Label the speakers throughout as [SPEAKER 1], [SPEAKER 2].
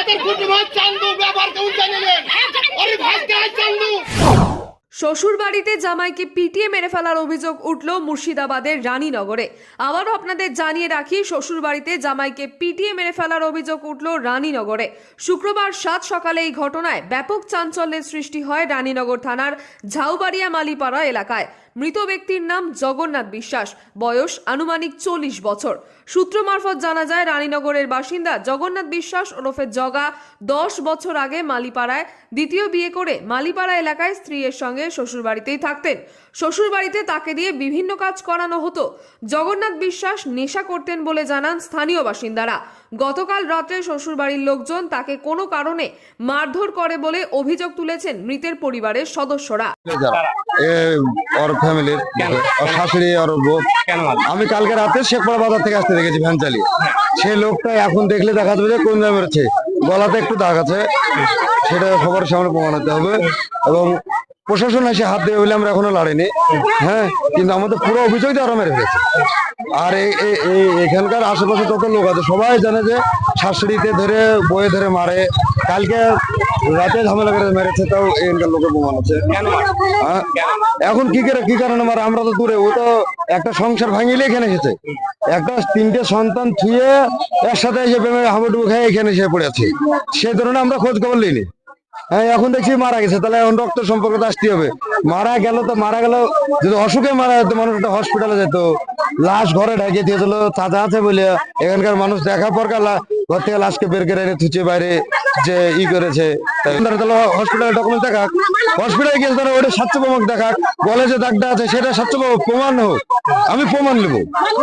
[SPEAKER 1] এদের কুটুমার চান্দু ব্যবহার কেমন জানিলেন আরে ভাইকে আজ চান্দু।
[SPEAKER 2] শ্বশুর বাড়িতে জামাইকে পিটিয়ে মেরে ফেলার অভিযোগ উঠল মুর্শিদাবাদের রানীনগরে। আবারও আপনাদের জানিয়ে রাখি শ্বশুর বাড়িতে জামাইকে পিটিয়ে মেরে ফেলার অভিযোগ উঠল রানীনগরে। শুক্রবার সাত সকালে এই ঘটনায় ব্যাপক চাঞ্চল্যের সৃষ্টি হয় রানীনগর থানার ঝাউবাড়িয়া মালিপাড়া এলাকায়। মৃত ব্যক্তির নাম জগন্নাথ বিশ্বাস, বয়স আনুমানিক চল্লিশ বছর। সূত্র মারফত জানা যায়, রানীনগরের বাসিন্দা জগন্নাথ বিশ্বাস ওরফে জগা দশ বছর আগে মালিপাড়ায় দ্বিতীয় বিয়ে করে মালিপাড়া এলাকায় স্ত্রীর সঙ্গে শ্বশুরবাড়িতেই থাকতেন। শ্বশুরবাড়িতে তাকে দিয়ে বিভিন্ন কাজ করানো হতো। জগন্নাথ বিশ্বাস নেশা করতেন বলে জানান স্থানীয় বাসিন্দারা। গতকাল রাত্রে শ্বশুরবাড়ির লোকজন তাকে কোনো কারণে মারধর করে বলে অভিযোগ তুলেছেন মৃতের পরিবারের সদস্যরা?
[SPEAKER 3] আমি কালকে রাতে শেখপাড়া বাজার থেকে আসতে দেখেছি ভ্যান চালিয়ে সেই লোকটা এখন দেখলে দেখা যাবে যে কোন জায়গায় গলাতে একটু দাগ আছে। সেটা খবরের সামনে প্রমাণ হতে হবে। এবং প্রশাসন এসে হাত দেবে বলে আমরা এখনও লড়াইনি। হ্যাঁ কিন্তু আমাদের পুরো অভিযোগ দিয়ে আরও মেরে ফেলেছে। আর এখানকার আশেপাশে যত লোক আছে সবাই জানে যে শাশুড়িতে ধরে বয়ে ধরে মারে। কালকে রাতে ঝামেলা করে মেরেছে তাও এখানকার লোকের প্রমাণ আছে। হ্যাঁ? এখন কি করে কি কারণে মারে? আমরা তো দূরে ও তো একটা সংসার ভাঙিলে এখানে এসেছে। একটা তিনটে সন্তান থুয়ে একসাথে এসে হাবুডুবু খেয়ে এখানে এসে পড়ে আছে। সে ধরনের আমরা খোঁজ খবর লইনি হ্যাঁ এখন দেখছি মারা গেছে। তাহলে এখন রক্ত সম্পর্কে তো আসতে হবে। মারা গেল তো, মারা গেল, যদি অসুখে মারা যেত, মানুষ একটা হসপিটালে যেত, লাশ ঘরে ঢাকে দিয়েছিল চাচা আছে বলে এখানকার মানুষ দেখা পর ঘর থেকে লাশকে বের করে থুচে বাইরে যে ই করেছে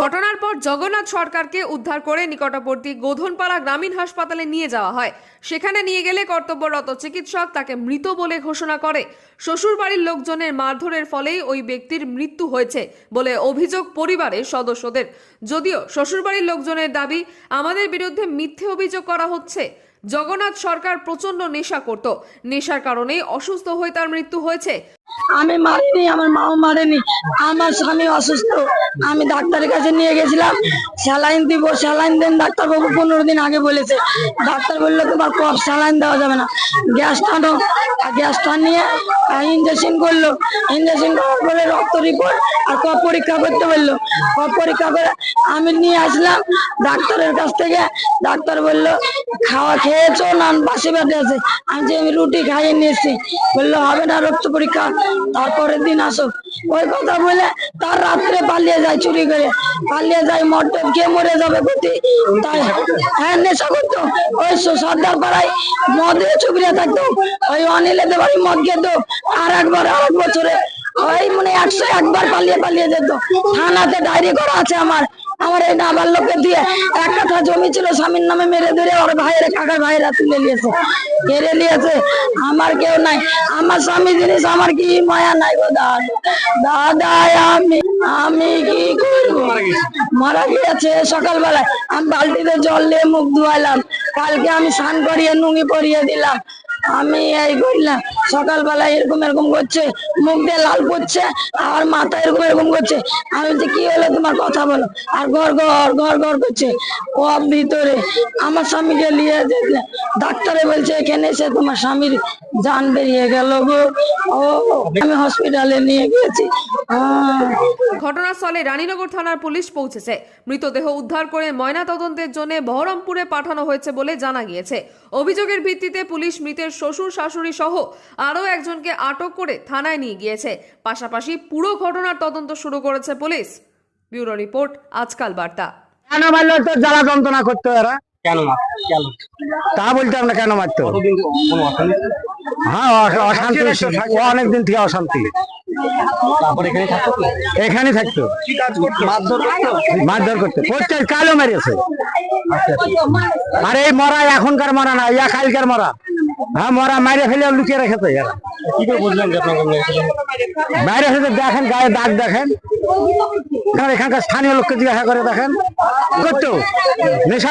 [SPEAKER 2] ঘটনার পর জগন্নাথ সরকারকে উদ্ধার করে নিকটবর্তী গোধনপাড়া গ্রামীণ হাসপাতালে নিয়ে যাওয়া হয়। সেখানে নিয়ে গেলে কর্তব্যরত চিকিৎসক তাকে মৃত বলে ঘোষণা করে। শ্বশুর বাড়ির লোকজনের মারধরের ফলেই ওই ব্যক্তির মৃত্যু হয়েছে বলে অভিযোগ পরিবারের সদস্যদের। যদিও শ্বশুরবাড়ির লোকজনের দাবি, আমাদের বিরুদ্ধে মিথ্যে অভিযোগ করা হচ্ছে। জগন্নাথ সরকার প্রচণ্ড নেশা করত। নেশার কারণে অসুস্থ হয়ে তার মৃত্যু হয়েছে।
[SPEAKER 4] আমি মারিনি, আমার মাও মারেনি, আমার স্বামী অসুস্থ। আমি ডাক্তারের কাছে নিয়ে গেছিলাম, স্যালাইন দিব, স্যালাইন দেন ডাক্তারবাবু পনেরো দিন আগে বলেছে। ডাক্তার বলল, তোমার কফ স্যালাইন দেওয়া যাবে না। গ্যাস টানো। আর গ্যাসটা নিয়ে ইঞ্জেকশন করল। ইঞ্জেকশন করার পরে রক্ত রিপোর্ট আর কফ পরীক্ষা করতে বলল। পরীক্ষা করে আমি নিয়ে আসলাম, ডাক্তারের কাছ থেকে। ডাক্তার বলল, খাওয়া খেয়েছো না? বাসি বেটে আছে। আমি যে আমি রুটি খাইয়ে নিয়েছি। বলল, হবে না রক্ত পরীক্ষা, তারপরের দিন আসো। ওই কথা বলে তার রাত্রে পালিয়ে যায় চুরি করে। পালিয়ে যায় মদ খেয়ে মরে যাবে গতি তাই হ্যাঁ নেশা করতো। ওই সর্দার পাড়ায় মদে চুকরিয়া থাকতো। ওই অনিলেদের বাড়ি মদ খেত। আর একবার আর এক বছরে একশো একবার পালিয়ে পালিয়ে যেত। থানাতে ডায়েরি করা আছে আমার। আমার এই নাবার লোকে দিয়ে এক কাঠা জমি ছিল, স্বামীর নামে মেরে ধরে ওর ভাইয়ের কাকার ভাইয়েরা তুলে নিয়েছে। কেড়ে নিয়েছে। আমার কেউ নাই। আমার স্বামী জিনিস, আমার কি মায়া নাই গো দাদা? দাদা, আমি আমি কি করব? মারা গিয়েছে সকালবেলায়। আমি বালতিতে জল দিয়ে মুখ ধোয়ালাম কালকে আমি স্নান করিয়ে, নুঙ্গি পরিয়ে দিলাম। আমি এই করলাম সকালবেলা এরকম এরকম করছে, মুখ দিয়ে লাল পড়ছে, আর মাথা এরকম এরকম করছে। আমি বলছি, কি হলো তোমার কথা বলো? আর ঘর ঘর ঘর ঘর করছে। ও ভিতরে। আমার স্বামীকে নিয়ে যেতে ডাক্তারে বলছে এখানে এসে তোমার স্বামীর জান বেরিয়ে গেল গো। ও আমি হসপিটালে নিয়ে গিয়েছি আহ।
[SPEAKER 2] ঘটনাস্থলে রানীনগর থানার পুলিশ পৌঁছেছে। মৃতদেহ উদ্ধার করে ময়না তদন্তের জন্য বহরমপুরে পাঠানো হয়েছে বলে জানা গিয়েছে। অভিযোগের ভিত্তিতে পুলিশ মৃতের শ্বশুর শাশুড়ি সহ আরও একজনকে আটক করে থানায় নিয়ে গিয়েছে। পাশাপাশি পুরো ঘটনার তদন্ত শুরু করেছে পুলিশ। ব্যুরো রিপোর্ট আজকাল বার্তা।
[SPEAKER 5] কেন তো জ্বালা যন্ত্রণা করতো এরা?
[SPEAKER 6] কেন কেন?
[SPEAKER 5] তা বলতে আমরা কেন মারতো
[SPEAKER 6] কতদিন কোনো?
[SPEAKER 5] হ্যাঁ অশান্তি অনেকদিন থেকে অশান্তি।
[SPEAKER 6] তারপর এখানে থাকতো
[SPEAKER 5] এখানে থাকতো।
[SPEAKER 6] কি কাজ করতো? মারধর করতো?
[SPEAKER 5] প্রত্যেক কালো মেরেছে। আর এই মরা এখনকার মরা না ইয়া কালকার মরা। হ্যাঁ মরা মাইরে ফেলে লুকিয়ে রেখেছে এরা? বাইরে ফেলে দেখেন গায়ে দাগ দেখেন। এখানকার স্থানীয় লোককে জিজ্ঞাসা করে দেখেন। করতো? নেশা